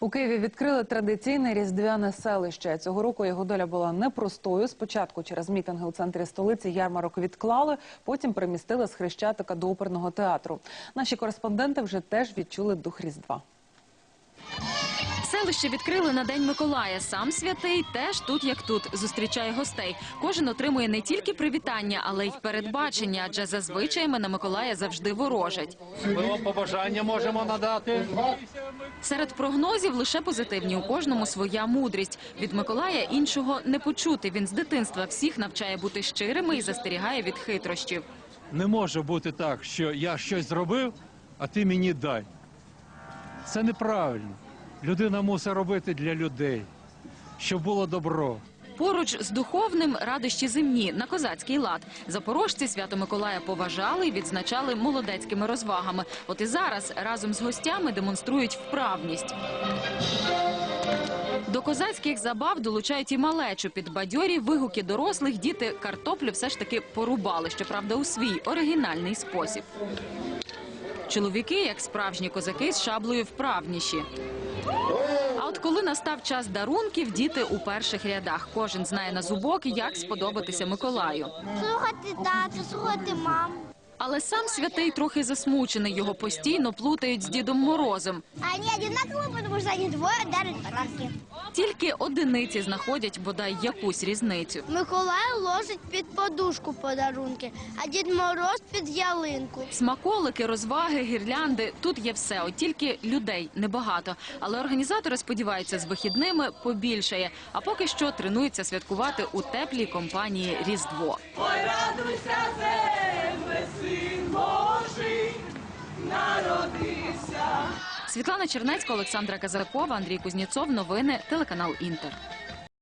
У Києві відкрили традиційне різдвяне селище. Цього року його доля була непростою. Спочатку через мітинги у центрі столиці ярмарок відклали, потім примістили з Хрещатика до оперного театру. Наші кореспонденти вже теж відчули дух Різдва. Селище відкрили на День Миколая. Сам святий теж тут як тут зустрічає гостей. Кожен отримує не тільки привітання, але й передбачення, адже за звичаями на Миколая завжди ворожать. Ми вам побажання можемо надати. Серед прогнозів лише позитивні. У кожному своя мудрість. Від Миколая іншого не почути. Він з дитинства всіх навчає бути щирими і застерігає від хитрощів. Не може бути так, що я щось зробив, а ти мені дай. Це неправильно. Людина мусить робити для людей, щоб було добро. Поруч з духовним радощі земні на козацький лад. Запорожці свято Миколая поважали і відзначали молодецькими розвагами. От і зараз разом з гостями демонструють вправність. До козацьких забав долучають і малечу. Під бадьорі вигуки дорослих діти картоплю все ж таки порубали, щоправда, у свій оригінальний спосіб. Чоловіки, як справжні козаки, з шаблею вправніші. А от коли настав час дарунків, діти у перших рядах. Кожен знає на зубок, як сподобатися Миколаю. Слухати тату, слухати маму. Але сам святий трохи засмучений. Його постійно плутають з Дідом Морозом. Они одинаковые, потому что они двое дарят подарки. Тільки одиниці знаходять бодай якусь різницю. Миколай ложить під подушку подарунки, а Дід Мороз під ялинку. Смаколики, розваги, гірлянди тут є все. От тільки людей небагато. Але організатори сподіваються, з вихідними побільшає. А поки що тренуються святкувати у теплій компанії Різдво. Ой, радуйся, народився. Світлана Чернецька, Олександра Казакова, Андрій Кузнєцов. Новини телеканал Інтер.